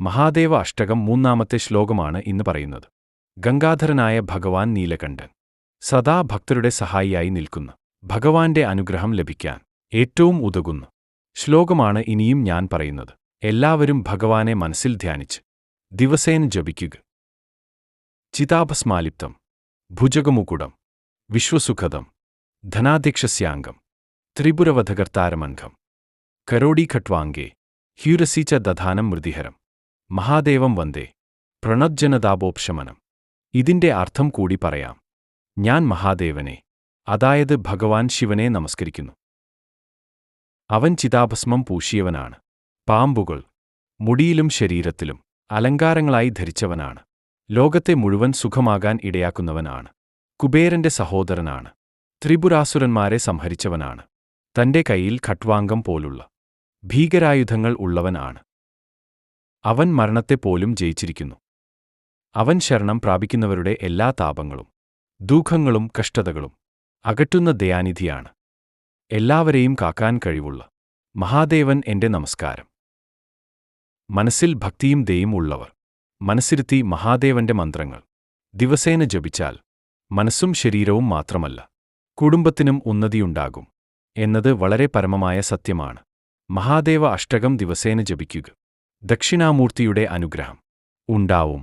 മഹാദേവ അഷ്ടകം മൂന്നാമത്തെ ശ്ലോകമാണ് ഇന്ന് പറയുന്നത്. ഗംഗാധരനായ ഭഗവാൻ നീലകണ്ഠൻ സദാ ഭക്തരുടെ സഹായിയായി നിൽക്കുന്നു. ഭഗവാന്റെ അനുഗ്രഹം ലഭിക്കാൻ ഏറ്റവും ഉതകുന്നു. ശ്ലോകമാണ് ഇനിയും ഞാൻ പറയുന്നത്. എല്ലാവരും ഭഗവാനെ മനസ്സിൽ ധ്യാനിച്ച് ദിവസേന ജപിക്കുക. ചിതാഭസ്മാലിപ്തം ഭുജകമുകുടം വിശ്വസുഖദം ധനാധ്യക്ഷസ്യാംഗം ത്രിപുരവധകർത്താരമൻഘം കരോടീഖട്വാംഗേ ഹ്യൂരസീച്ച ദധാനം മൃതിഹരം. മഹാദേവം വന്ദേ. പ്രണജ്ജനതാപോപശമനം ഇതിന്റെ അർത്ഥം കൂടി പറയാം. ഞാൻ മഹാദേവനെ. അതായത് ഭഗവാൻ ശിവനെ നമസ്കരിക്കുന്നു. അവൻ ചിതാഭസ്മം പൂശിയവനാണ്. പാമ്പുകൾ മുടിയിലും ശരീരത്തിലും അലങ്കാരങ്ങളായി ധരിച്ചവനാണ്. ലോകത്തെ മുഴുവൻ സുഖമാകാൻ ഇടയാക്കുന്നവനാണ്. കുബേരന്റെ സഹോദരനാണ്. ത്രിപുരാസുരന്മാരെ സംഹരിച്ചവനാണ്. തന്റെ കയ്യിൽ ഖട്വാംഗം പോലുള്ള ഭീകരായുധങ്ങൾ ഉള്ളവനാണ്. അവൻ മരണത്തെപ്പോലും ജയിച്ചിരിക്കുന്നു. അവൻ ശരണം പ്രാപിക്കുന്നവരുടെ എല്ലാ താപങ്ങളും ദുഃഖങ്ങളും കഷ്ടതകളും അകറ്റുന്ന ദയാനിധിയാണ്. എല്ലാവരെയും കാക്കാൻ കഴിവുള്ള മഹാദേവൻ എന്റെ നമസ്കാരം. മനസ്സിൽ ഭക്തിയും ദയും ഉള്ളവർ മനസ്സിരുത്തി മഹാദേവന്റെ മന്ത്രങ്ങൾ. ദിവസേന ജപിച്ചാൽ മനസ്സും ശരീരവും മാത്രമല്ല കുടുംബത്തിനും ഉന്നതിയുണ്ടാകും. എന്നത് വളരെ പരമമായ സത്യമാണ്. മഹാദേവ അഷ്ടകം ദിവസേന ജപിക്കുക. ദക്ഷിണാമൂർത്തിയുടെ അനുഗ്രഹം ഉണ്ടാവും.